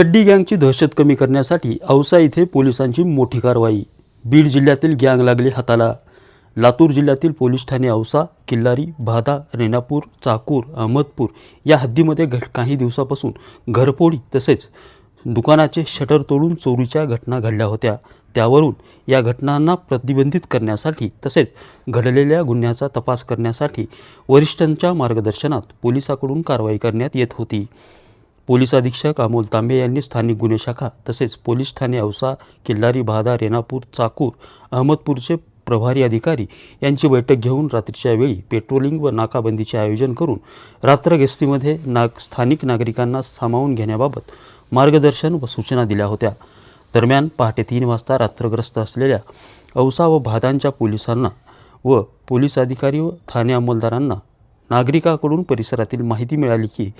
चड्डी गँगची दहशत कमी करण्यासाठी औसा येथे पोलिसांची मोठी कारवाई. बीड जिल्ह्यातील गँग लागली हाताला. लातूर जिल्ह्यातील पोलीस ठाणे औसा किल्लारी भादा रेणापूर चाकूर अहमदपूर या हद्दीमध्ये घट काही दिवसापासून घरफोडी तसेच दुकानाचे शटर तोडून चोरीच्या घटना घडल्या होत्या. त्यावरून या घटनांना प्रतिबंधित करण्यासाठी तसेच घडलेल्या गुन्ह्याचा तपास करण्यासाठी वरिष्ठांच्या मार्गदर्शनात पोलिसाकडून कारवाई करण्यात येत होती. पोलीस अधीक्षक अमोल तांबे यांनी स्थानिक गुन्हे शाखा तसेच पोलीस ठाणे औसा किल्लारी भादा रेणापूर चाकूर अहमदपूरचे प्रभारी अधिकारी यांची बैठक घेऊन रात्रीच्या वेळी पेट्रोलिंग व नाकाबंदीचे आयोजन करून रात्र गस्तीमध्ये नाग स्थानिक नागरिकांना सामावून घेण्याबाबत मार्गदर्शन व सूचना दिल्या होत्या. दरम्यान पहाटे तीन वाजता रात्रग्रस्त असलेल्या औसा व भादांच्या पोलिसांना व पोलीस अधिकारी व ठाणे अंमलदारांना नागरिकाकडून परिसरातील माहिती मिळाली की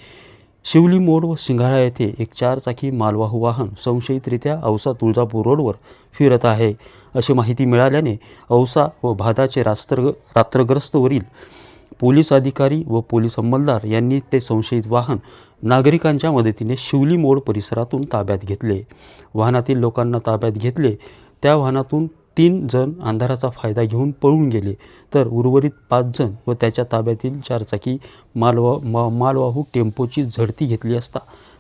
शिवली मोड व सिंघाळा येथे एक चारचाकी मालवाहू वाहन संशयितरित्या औसा तुळजापूर रोडवर फिरत आहे. अशी माहिती मिळाल्याने औसा व भादाचे रात्र रात्रग्रस्तवरील पोलीस अधिकारी व पोलीस अंमलदार यांनी ते संशयित वाहन नागरिकांच्या मदतीने शिवली मोड परिसरातून ताब्यात घेतले. वाहनातील लोकांना ताब्यात घेतले. त्या वाहनातून तीन जण अंधाराचा फायदा घेऊन पळून गेले. तर उर्वरित पाच जण व त्याच्या ताब्यातील चारचाकी मालवा मा मालवाहू टेम्पोची झडती घेतली असता.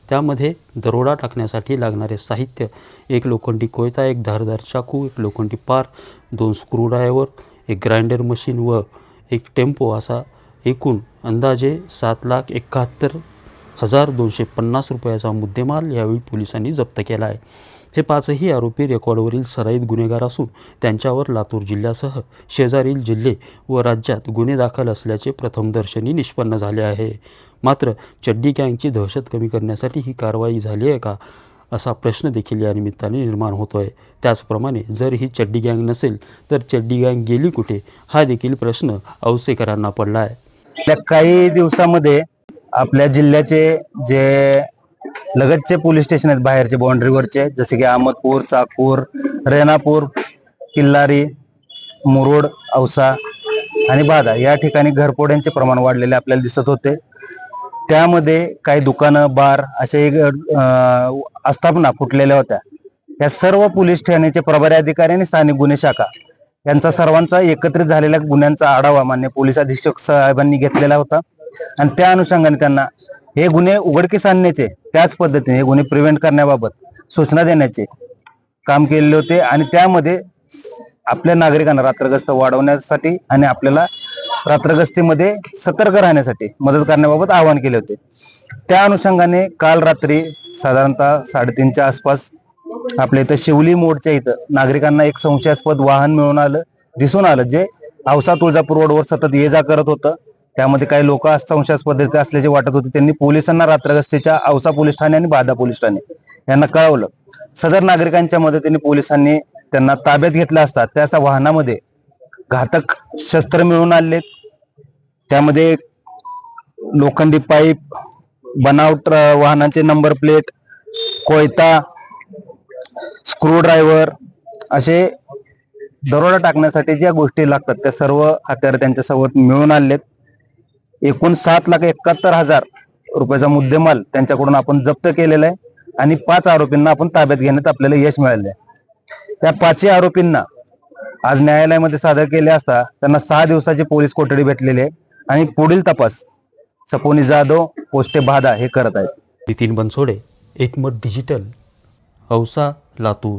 त्यामध्ये दरोडा टाकण्यासाठी लागणारे साहित्य एक लोखंडी कोयता एक धारदार चाकू एक लोखंडी पार दोन स्क्रूड्रायव्हर एक ग्राइंडर मशीन व एक टेम्पो असा एकूण अंदाजे सात लाख एकाहत्तर हजार दोनशे पन्नास रुपयाचा मुद्देमाल यावेळी पोलिसांनी जप्त केला आहे. हे पाचही आरोपी रेकॉर्डवरील सराईत गुन्हेगार असून त्यांच्यावर लातूर जिल्ह्यासह शेजारील जिल्हे व राज्यात गुन्हे दाखल असल्याचे प्रथमदर्शनी निष्पन्न झाले आहे. मात्र चड्डी गँगची दहशत कमी करण्यासाठी ही कारवाई झाली आहे का असा प्रश्न देखील या निमित्ताने निर्माण होतो आहे त्याचप्रमाणे जर ही चड्डी गँग नसेल तर चड्डी गँग गेली कुठे? हा देखील प्रश्न औसेकरांना पडला आहे काही दिवसामध्ये आपल्या जिल्ह्याचे जे लगतचे पोलीस स्टेशन आहेत बाहेरचे बाउंड्रीवरचे जसे की अहमदपूर चाकूर रेणापूर किल्लारी मुरुड औसा आणि बाधा या ठिकाणी घरपोड्यांचे प्रमाण वाढलेले आपल्याला दिसत होते. त्यामध्ये काही दुकानं बार असे अं, आस्थापना फुटलेल्या होत्या. या सर्व पोलीस ठाण्याचे प्रभारी अधिकारी आणि स्थानिक गुन्हे शाखा यांचा सर्वांचा एकत्रित झालेल्या गुन्ह्यांचा आढावा मान्य पोलीस अधीक्षक साहेबांनी घेतलेला होता. आणि त्या अनुषंगाने त्यांना हे गुन्हे उघडकीस आणण्याचे त्याच पद्धतीने हे गुन्हे प्रिव्हेंट करण्याबाबत सूचना देण्याचे काम केलेले होते आणि त्यामध्ये आपल्या नागरिकांना रात्रग्रस्त वाढवण्यासाठी आणि आपल्याला रात्रगस्तीमध्ये सतर्क राहण्यासाठी मदत करण्याबाबत आवाहन केले होते. त्या अनुषंगाने काल रात्री साधारणतः साडेतीनच्या आसपास आपल्या इथं शिवली मोडच्या इथं नागरिकांना एक संशयास्पद वाहन मिळून आलं दिसून आलं जे औसा तुळजापूर रोडवर सतत ये जा करत होतं. त्यामध्ये काही लोक संशयास्पद असल्याचे वाटत होते. त्यांनी पोलिसांना रात्रगस्तीच्या औसा पोलीस ठाणे आणि बाधा पोलीस ठाणे यांना कळवलं. सदर नागरिकांच्या मदतीने पोलिसांनी त्यांना ताब्यात घेतला असता त्या वाहनामध्ये घातक शस्त्र मिळून आले त्यामध्ये लोखंडी पाईप बनावट वाहनांचे नंबर प्लेट कोयता स्क्रूड्रायव्हर असे दरोडा टाकण्यासाठी ज्या गोष्टी लागतात त्या सर्व हत्यार त्यांच्यासोबत मिळून आलेत एकूण सात लाख एकाहत्तर हजार रुपयाचा मुद्देमाल त्यांच्याकडून आपण जप्त केलेला आहे आणि पाच आरोपींना आपण ताब्यात घेण्यात आपल्याला यश मिळाले आहे. त्या पाचही आरोपींना आज न्यायालयामध्ये सादर केले असता त्यांना सहा दिवसाची पोलीस कोठडी भेटलेली आहे आणि पुढील तपास सपोनी जाधव पोस्टे बाधा हे करत आहेत. Nitin Bansode Ekmat digital Ausa Latur.